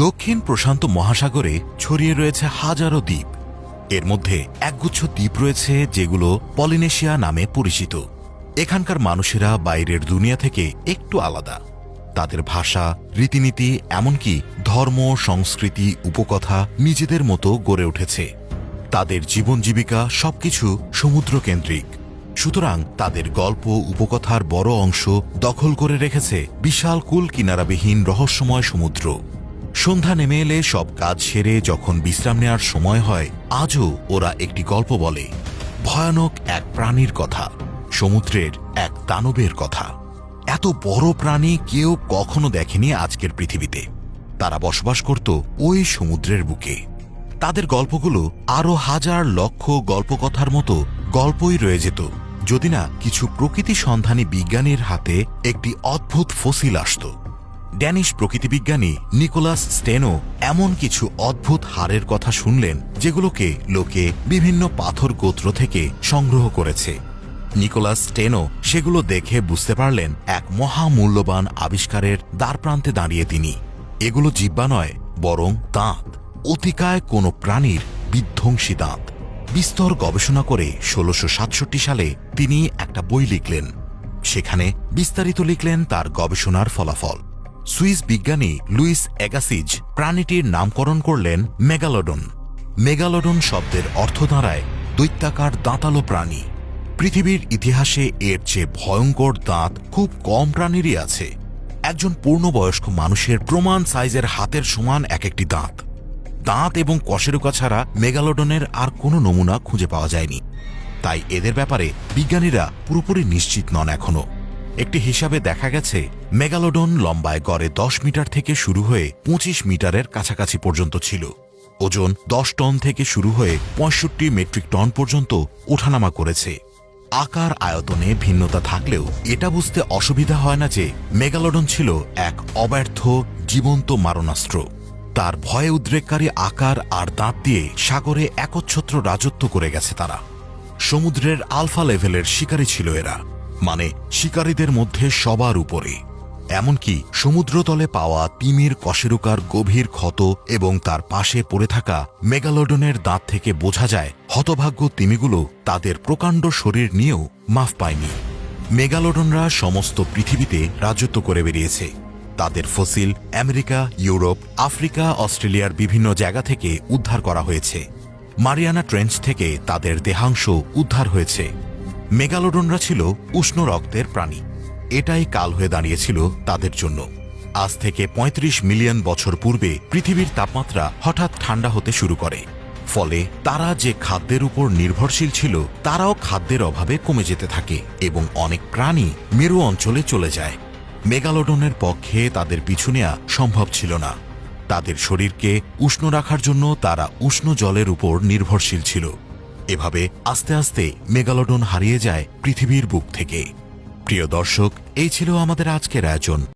দক্ষিণ প্রশান্ত মহাসাগরে ছড়িয়ে রয়েছে হাজারো দ্বীপ। এর মধ্যে একগুচ্ছ দ্বীপ রয়েছে যেগুলো পলিনেশিয়া নামে পরিচিত। এখানকার মানুষেরা বাইরের দুনিয়া থেকে একটু আলাদা। তাদের ভাষা, রীতিনীতি, এমনকি ধর্ম, সংস্কৃতি, উপকথা নিজেদের মতো গড়ে উঠেছে। তাদের জীবন জীবিকা সবকিছু সমুদ্রকেন্দ্রিক। সুতরাং তাদের গল্প, উপকথার বড় অংশ দখল করে রেখেছে বিশাল কুল কিনারাবিহীন রহস্যময় সমুদ্র। সন্ধ্যা নেমে এলে সব কাজ সেরে যখন বিশ্রাম নেওয়ার সময় হয়, আজও ওরা একটি গল্প বলে। ভয়ানক এক প্রাণীর কথা, সমুদ্রের এক দানবের কথা। এত বড় প্রাণী কেউ কখনো দেখেনি আজকের পৃথিবীতে। তারা বসবাস করত ওই সমুদ্রের বুকে। তাদের গল্পগুলো আরও হাজার লক্ষ গল্পকথার মতো গল্পই রয়ে যেত, যদি না কিছু প্রকৃতি সন্ধানী বিজ্ঞানীর হাতে একটি অদ্ভুত ফসিল আসত। ড্যানিশ প্রকৃতিবিজ্ঞানী নিকোলাস স্টেনো এমন কিছু অদ্ভুত হাড়ের কথা শুনলেন যেগুলোকে লোকে বিভিন্ন পাথর গোত্র থেকে সংগ্রহ করেছে। নিকোলাস স্টেনো সেগুলো দেখে বুঝতে পারলেন এক মহামূল্যবান আবিষ্কারের দ্বারপ্রান্তে দাঁড়িয়ে তিনি। এগুলো জিব্বা নয়, বরং দাঁত। অতিকায় কোনো প্রাণীর বিধ্বংসী দাঁত। বিস্তর গবেষণা করে ষোলশো সালে তিনি একটা বই লিখলেন। সেখানে বিস্তারিত লিখলেন তার গবেষণার ফলাফল। সুইস বিজ্ঞানী লুইস এগাসিজ প্রাণীটির নামকরণ করলেন মেগালোডন। মেগালোডন শব্দের অর্থ দাঁড়ায় দৈত্যাকার দাঁতালো প্রাণী। পৃথিবীর ইতিহাসে এর চেয়ে ভয়ঙ্কর দাঁত খুব কম প্রাণীরই আছে। একজন পূর্ণবয়স্ক মানুষের প্রমাণ সাইজের হাতের সমান এক একটি দাঁত। দাঁত এবং কশেরুকা ছাড়া মেগালোডনের আর কোনো নমুনা খুঁজে পাওয়া যায়নি। তাই এদের ব্যাপারে বিজ্ঞানীরা পুরোপুরি নিশ্চিত নন এখনও। একটি হিসাবে দেখা গেছে, মেগালোডন লম্বায় গড়ে দশ মিটার থেকে শুরু হয়ে পঁচিশ মিটারের কাছাকাছি পর্যন্ত ছিল। ওজন দশ টন থেকে শুরু হয়ে পঁয়ষট্টি মেট্রিক টন পর্যন্ত ওঠানামা করেছে। আকার আয়তনে ভিন্নতা থাকলেও এটা বুঝতে অসুবিধা হয় না যে মেগালোডন ছিল এক অব্যর্থ, জীবন্ত মারণাস্ত্র। তার ভয়ে উদ্রেককারী আকার আর দাঁত দিয়ে সাগরে একচ্ছত্র রাজত্ব করে গেছে তারা। সমুদ্রের আলফা লেভেলের শিকারী ছিল এরা। মানে শিকারীদের মধ্যে সবার উপরে। এমনকি সমুদ্রতলে পাওয়া তিমির, কশেরুকার গভীর ক্ষত এবং তার পাশে পড়ে থাকা মেগালোডনের দাঁত থেকে বোঝা যায়, হতভাগ্য তিমিগুলো তাদের প্রকাণ্ড শরীর নিয়েও মাফ পায়নি। মেগালোডনরা সমস্ত পৃথিবীতে রাজত্ব করে বেরিয়েছে। তাদের ফসিল আমেরিকা, ইউরোপ, আফ্রিকা, অস্ট্রেলিয়ার বিভিন্ন জায়গা থেকে উদ্ধার করা হয়েছে। মারিয়ানা ট্রেঞ্চ থেকে তাদের দেহাংশ উদ্ধার হয়েছে। মেগালোডনরা ছিল উষ্ণ রক্তের প্রাণী। এটাই কাল হয়ে দাঁড়িয়েছিল তাদের জন্য। আজ থেকে ৩৫ মিলিয়ন বছর পূর্বে পৃথিবীর তাপমাত্রা হঠাৎ ঠান্ডা হতে শুরু করে। ফলে তারা যে খাদ্যের উপর নির্ভরশীল ছিল, তারাও খাদ্যের অভাবে কমে যেতে থাকে এবং অনেক প্রাণী মেরু অঞ্চলে চলে যায়। মেগালোডনের পক্ষে তাদের পিছু নেওয়া সম্ভব ছিল না। তাদের শরীরকে উষ্ণ রাখার জন্য তারা উষ্ণ জলের উপর নির্ভরশীল ছিল। এভাবে আস্তে আস্তে মেগালোডন হারিয়ে যায় পৃথিবীর বুক থেকে। প্রিয় দর্শক, এই ছিল আমাদের আজকের আয়োজন।